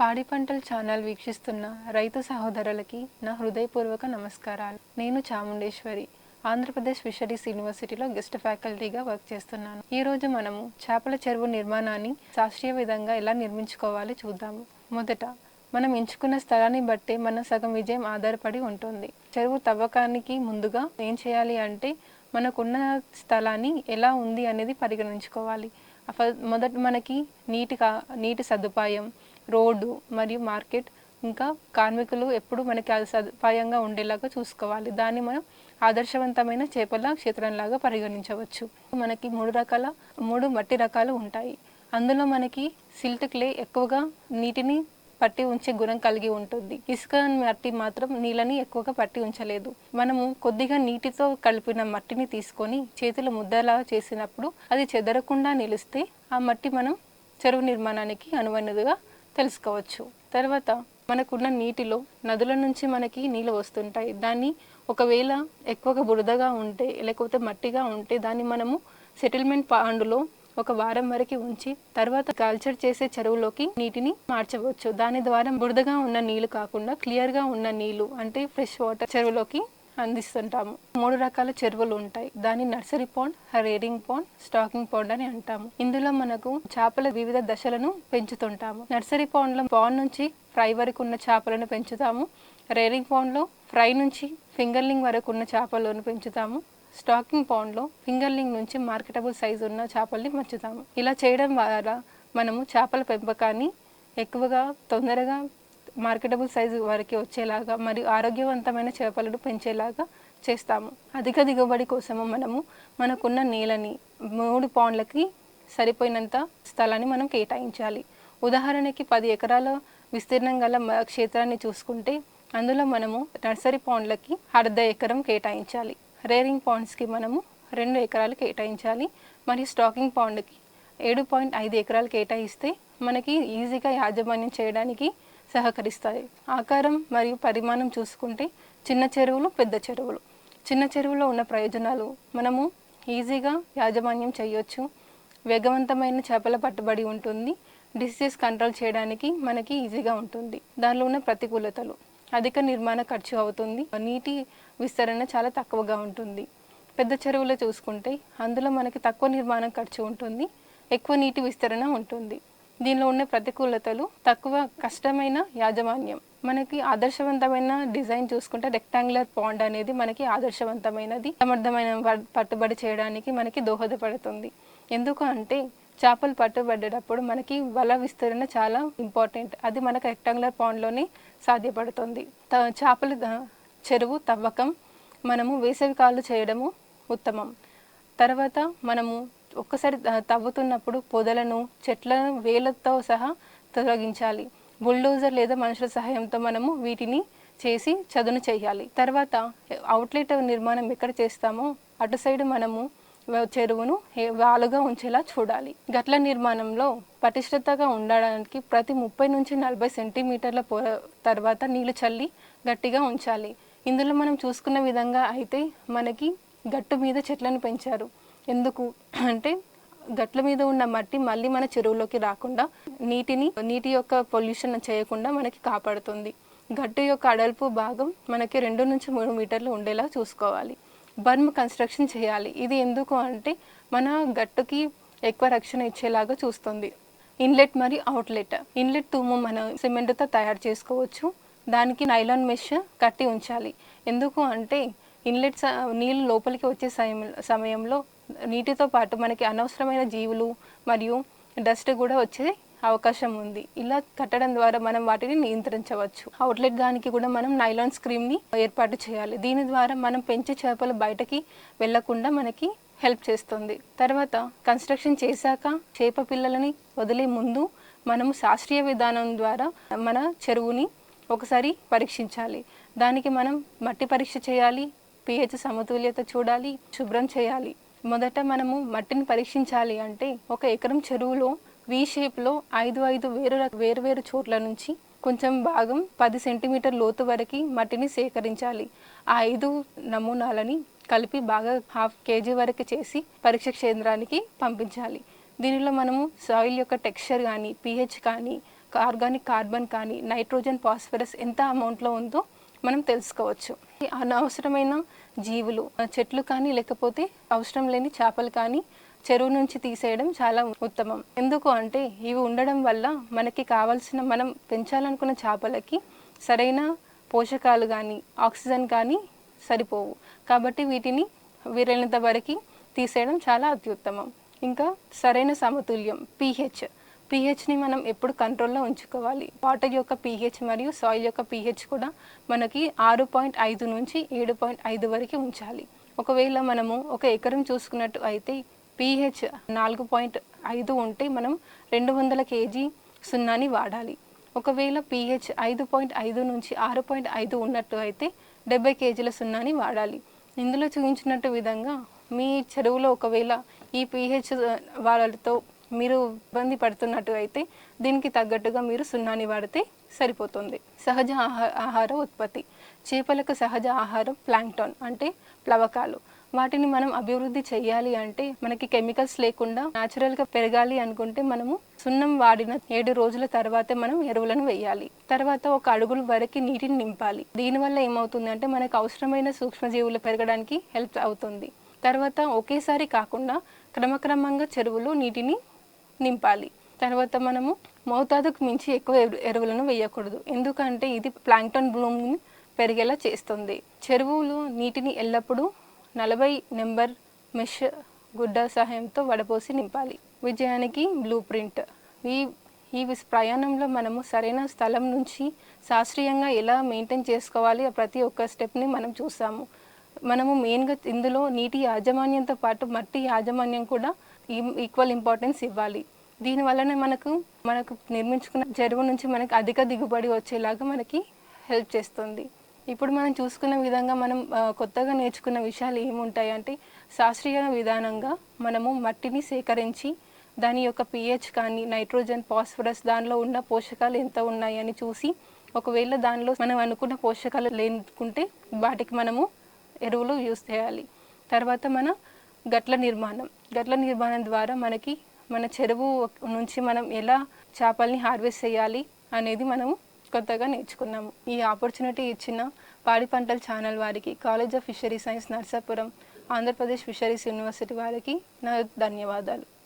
పాడి పంటల ఛానల్ వీక్షిస్తున్న రైతు సహోదరులకి నా హృదయపూర్వక నమస్కారాలు. నేను చాముండేశ్వరి ఆంధ్రప్రదేశ్ ఫిషరీస్ యూనివర్సిటీలో గెస్ట్ ఫ్యాకల్టీగా వర్క్ చేస్తున్నాను. ఈ రోజు మనము చేపల చెరువు నిర్మాణాన్ని శాస్త్రీయ విధంగా ఎలా నిర్మించుకోవాలో చూద్దాము. మొదట మనం ఎంచుకున్న స్థలాన్ని బట్టే మన సగం విజయం ఆధారపడి ఉంటుంది. చెరువు తవ్వకానికి ముందుగా ఏం చేయాలి అంటే మనకున్న స్థలాన్ని ఎలా ఉంది అనేది పరిగణించుకోవాలి. మొదట మనకి నీటి కా నీటి సదుపాయం రోడ్డు మరియు మార్కెట్ ఇంకా కార్మికులు ఎప్పుడు మనకి సదుపాయంగా ఉండేలాగా చూసుకోవాలి. దాన్ని మనం ఆదర్శవంతమైన చేపల క్షేత్రంలాగా పరిగణించవచ్చు. మనకి మూడు రకాల మూడు మట్టి రకాలు ఉంటాయి. అందులో మనకి సిల్ట్ క్లే ఎక్కువగా నీటిని పట్టి ఉంచే గుణం కలిగి ఉంటుంది. ఇసుక మట్టి మాత్రం నీళ్ళని ఎక్కువగా పట్టి ఉంచలేదు. మనము కొద్దిగా నీటితో కలిపిన మట్టిని తీసుకొని చేతులు ముద్దలా చేసినప్పుడు అది చెదరకుండా నిలిస్తే ఆ మట్టి మనం చెరువు నిర్మాణానికి అనువైనదిగా తెలుసుకోవచ్చు. తర్వాత మనకున్న నీటిలో నదుల నుంచి మనకి నీళ్ళు వస్తుంటాయి. దాన్ని ఒకవేళ ఎక్కువగా బురదగా ఉంటే లేకపోతే మట్టిగా ఉంటే దాన్ని మనము సెటిల్మెంట్ పాండులో ఒక వారం వరకు ఉంచి తర్వాత కల్చర్ చేసే చెరువులోకి నీటిని మార్చవచ్చు. దాని ద్వారా బురదగా ఉన్న నీళ్ళు కాకుండా క్లియర్గా ఉన్న నీళ్ళు అంటే ఫ్రెష్ వాటర్ చెరువులోకి అందిస్తుంటాము. మూడు రకాల చెరువులు ఉంటాయి. దాన్ని nursery pond rearing pond stocking pond అని అంటాము. ఇందులో మనకు చేపల వివిధ దశలను పెంచుతుంటాము. నర్సరీ పాండ్లో పాండ్ నుంచి ఫ్రై వరకు ఉన్న చేపలను పెంచుతాము. రేరింగ్ పాండ్లో ఫ్రై నుంచి ఫింగర్లింగ్ వరకు ఉన్న చేపలను పెంచుతాము. స్టాకింగ్ పాండ్లో ఫింగర్లింగ్ నుంచి మార్కెటబుల్ సైజ్ ఉన్న చేపల్ని పెంచుతాము. ఇలా చేయడం ద్వారా మనము చేపల పెంపకాన్ని ఎక్కువగా తొందరగా మార్కెటబుల్ సైజు వరకు వచ్చేలాగా మరియు ఆరోగ్యవంతమైన చేపలను పెంచేలాగా చేస్తాము. అధిక దిగుబడి కోసము మనము మనకున్న నేలని మూడు పాండ్లకి సరిపోయినంత స్థలాన్ని మనం కేటాయించాలి. ఉదాహరణకి పది ఎకరాల విస్తీర్ణం గల క్షేత్రాన్ని చూసుకుంటే అందులో మనము నర్సరీ పాండ్లకి అర్ధ ఎకరం కేటాయించాలి. రేరింగ్ పాండ్స్కి మనము రెండు ఎకరాలు కేటాయించాలి. మరియు స్టాకింగ్ పాండ్కి ఏడు పాయింట్ ఐదు ఎకరాలు కేటాయిస్తే మనకి ఈజీగా యాజమాన్యం చేయడానికి సహకరిస్తాయి. ఆకారం మరియు పరిమాణం చూసుకుంటే చిన్న చెరువులు పెద్ద చెరువులు. చిన్న చెరువులో ఉన్న ప్రయోజనాలు. మనము ఈజీగా యాజమాన్యం చేయొచ్చు. వేగవంతమైన చేపల పట్టుబడి ఉంటుంది. డిసీజెస్ కంట్రోల్ చేయడానికి మనకి ఈజీగా ఉంటుంది. దానిలో ఉన్న ప్రతికూలతలు. అధిక నిర్మాణ ఖర్చు అవుతుంది. నీటి విస్తరణ చాలా తక్కువగా ఉంటుంది. పెద్ద చెరువులో చూసుకుంటే అందులో మనకి తక్కువ నిర్మాణం ఖర్చు ఉంటుంది. ఎక్కువ నీటి విస్తరణ ఉంటుంది. దీనిలో ఉన్న ప్రతికూలతలు తక్కువ కష్టమైన యాజమాన్యం. మనకి ఆదర్శవంతమైన డిజైన్ చూసుకుంటే రెక్టాంగులర్ పాండ్ అనేది మనకి ఆదర్శవంతమైనది. సమర్థమైన పట్టుబడి చేయడానికి మనకి దోహదపడుతుంది. ఎందుకు అంటే చేపలు పట్టుబడేటప్పుడు మనకి వల విస్తరణ చాలా ఇంపార్టెంట్. అది మనకు రెక్టాంగులర్ పాండ్లోనే సాధ్యపడుతుంది. త- చేపల చెరువు తవ్వకం మనము వేసవి కాళ్ళు చేయడము ఉత్తమం. తర్వాత మనము ఒక్కసారి తవ్వుతున్నప్పుడు పొదలను చెట్లను వేలతో సహా తొలగించాలి. బుల్డోజర్ లేదా మనుషుల సహాయంతో మనము వీటిని చేసి చదును చేయాలి. తర్వాత అవుట్లెట్ నిర్మాణం ఎక్కడ చేస్తామో అటు సైడ్ మనము చెరువును వాలుగా ఉంచేలా చూడాలి. గట్ల నిర్మాణంలో పటిష్టతగా ఉండడానికి ప్రతి ముప్పై నుంచి నలభై సెంటీమీటర్ల పొ తర్వాత నీళ్ళు చల్లి గట్టిగా ఉంచాలి. ఇందులో మనం చూసుకున్న విధంగా అయితే మనకి గట్టు మీద చెట్లను పెంచారు. ఎందుకు? అంటే గట్ల మీద ఉన్న మట్టి మళ్ళీ మన చెరువులోకి రాకుండా నీటిని నీటి యొక్క పొల్యూషన్ చేయకుండా మనకి కాపాడుతుంది. గట్టు యొక్క అడల్పు భాగం మనకి రెండు నుంచి మూడు మీటర్లు ఉండేలా చూసుకోవాలి. బర్మ్ కన్స్ట్రక్షన్ చేయాలి. ఇది ఎందుకు అంటే మన గట్టుకి ఎక్కువ రక్షణ ఇచ్చేలాగా చూస్తుంది. ఇన్లెట్ మరియు అవుట్లెట్. ఇన్లెట్ తూము మనం సిమెంట్తో తయారు చేసుకోవచ్చు. దానికి నైలాన్ మెష్ కట్టి ఉంచాలి. ఎందుకు అంటే ఇన్లెట్ స- నీళ్ళు లోపలికి వచ్చే సమయంలో నీటితో పాటు మనకి అనవసరమైన జీవులు మరియు డస్ట్ కూడా వచ్చే అవకాశం ఉంది. ఇలా కట్టడం ద్వారా మనం వాటిని నియంత్రించవచ్చు. అవుట్లెట్ దానికి కూడా మనం నైలాన్ స్క్రీమ్ని ఏర్పాటు చేయాలి. దీని ద్వారా మనం పెంచే చేపలు బయటకి వెళ్ళకుండా మనకి హెల్ప్ చేస్తుంది. తర్వాత కన్స్ట్రక్షన్ చేశాక చేప పిల్లలని వదిలే ముందు మనము శాస్త్రీయ విధానం ద్వారా మన చెరువుని ఒకసారి పరీక్షించాలి. దానికి మనం మట్టి పరీక్ష చేయాలి. పిహెచ్ సమతుల్యత చూడాలి శుభ్రం చేయాలి. మొదట మనము మట్టిని పరీక్షించాలి అంటే ఒక ఎకరం చెరువులో వి షేప్లో ఐదు ఐదు వేరు వేరు వేరు చోట్ల నుంచి కొంచెం భాగం పది సెంటీమీటర్ లోతు వరకు మట్టిని సేకరించాలి. ఆ ఐదు నమూనాలని కలిపి బాగా హాఫ్ కేజీ వరకు చేసి పరీక్ష కేంద్రానికి పంపించాలి. దీనిలో మనము సాయిల్ యొక్క టెక్స్చర్ కానీ పిహెచ్ కానీ ఆర్గానిక్ కార్బన్ కానీ నైట్రోజన్ ఫాస్ఫరస్ ఎంత అమౌంట్లో ఉందో మనం తెలుసుకోవచ్చు. అనవసరమైన జీవులు చెట్లు కానీ లేకపోతే అవసరం లేని చేపలు కానీ చెరువు నుంచి తీసేయడం చాలా ఉత్తమం. ఎందుకు అంటే ఇవి ఉండడం వల్ల మనకి కావాల్సిన మనం పెంచాలనుకున్న చేపలకి సరైన పోషకాలు కానీ ఆక్సిజన్ కానీ సరిపోవు. కాబట్టి వీటిని వీరైనంత వరకు తీసేయడం చాలా అత్యుత్తమం. ఇంకా సరైన సమతుల్యం పీహెచ్ పీహెచ్ని మనం ఎప్పుడు కంట్రోల్లో ఉంచుకోవాలి. వాటర్ యొక్క పీహెచ్ మరియు సాయిల్ యొక్క పీహెచ్ కూడా మనకి ఆరు పాయింట్ ఐదు నుంచి ఏడు పాయింట్ ఐదు వరకు ఉంచాలి. ఒకవేళ మనము ఒక ఎకరం చూసుకున్నట్టు అయితే పీహెచ్ నాలుగు పాయింట్ ఐదు ఉంటే మనం రెండు వందల కేజీ సున్నాని వాడాలి. ఒకవేళ పీహెచ్ ఐదు పాయింట్ ఐదు నుంచి ఆరు పాయింట్ ఐదు ఉన్నట్టు అయితే డెబ్బై కేజీల సున్నాని వాడాలి. ఇందులో చూపించినట్టు విధంగా మీ చెరువులో ఒకవేళ ఈ పీహెచ్ వాళ్ళతో మీరు ఇబ్బంది పడుతున్నట్టు అయితే దీనికి తగ్గట్టుగా మీరు సున్నాని వాడితే సరిపోతుంది. సహజ ఆహా- ఆహార ఉత్పత్తి. చేపలకు సహజ ఆహారం ప్లాంక్టాన్ అంటే ప్లవకాలు. వాటిని మనం అభివృద్ధి చేయాలి అంటే మనకి కెమికల్స్ లేకుండా న్యాచురల్గా పెరగాలి అనుకుంటే మనము సున్నం వాడిన ఏడు రోజుల తర్వాతే మనం ఎరువులను వేయాలి తర్వాత ఒక అడుగుల వరకు నీటిని నింపాలి. దీనివల్ల ఏమవుతుందంటే మనకు అవసరమైన సూక్ష్మజీవులు పెరగడానికి హెల్ప్ అవుతుంది. తర్వాత ఒకేసారి కాకుండా క్రమక్రమంగా చెరువులో నీటిని నింపాలి. తర్వాత మనము మోతాదుకు మించి ఎక్కువ ఎరువులను వేయకూడదు. ఎందుకంటే ఇది ప్లాంక్టన్ బ్లూమ్ని పెరిగేలా చేస్తుంది. చెరువులు నీటిని ఎల్లప్పుడూ నలభై నెంబర్ మెష్ గుడ్డ సహాయంతో వడపోసి నింపాలి. విజయానికి బ్లూ ప్రింట్. ఈ ఈ విస్- ప్రయాణంలో మనము సరైన స్థలం నుంచి శాస్త్రీయంగా ఎలా మెయింటైన్ చేసుకోవాలి ఆ ప్రతి ఒక్క స్టెప్ని మనం చూసాము. మనము మెయిన్గా ఇందులో నీటి యాజమాన్యంతో పాటు మట్టి యాజమాన్యం కూడా ఈక్వల్ ఇంపార్టెన్స్ ఇవ్వాలి. దీని వలన మనకు మనకు నిర్మించుకున్న చెరువు నుంచి మనకు అధిక దిగుబడి వచ్చేలాగా మనకి హెల్ప్ చేస్తుంది. ఇప్పుడు మనం చూసుకున్న విధంగా మనం కొత్తగా నేర్చుకున్న విషయాలు ఏముంటాయి అంటే శాస్త్రీయ విధానంగా మనము మట్టిని సేకరించి దాని యొక్క పిహెచ్ కానీ నైట్రోజన్ ఫాస్ఫరస్ దానిలో ఉన్న పోషకాలు ఎంత ఉన్నాయి అని చూసి ఒకవేళ దానిలో మనం అనుకున్న పోషకాలు లేనుకుంటే వాటికి మనము ఎరువులు యూస్ చేయాలి. తర్వాత మన గట్ల నిర్మాణం. గట్ల నిర్మాణం ద్వారా మనకి మన చెరువు నుంచి మనం ఎలా చేపల్ని హార్వెస్ట్ చేయాలి అనేది మనము కొత్తగా నేర్చుకున్నాము. ఈ ఆపర్చునిటీ ఇచ్చిన పాడి పంటల ఛానల్ వారికి college of fishery science Narsapuram Andhra Pradesh fisheries university వారికి నా ధన్యవాదాలు.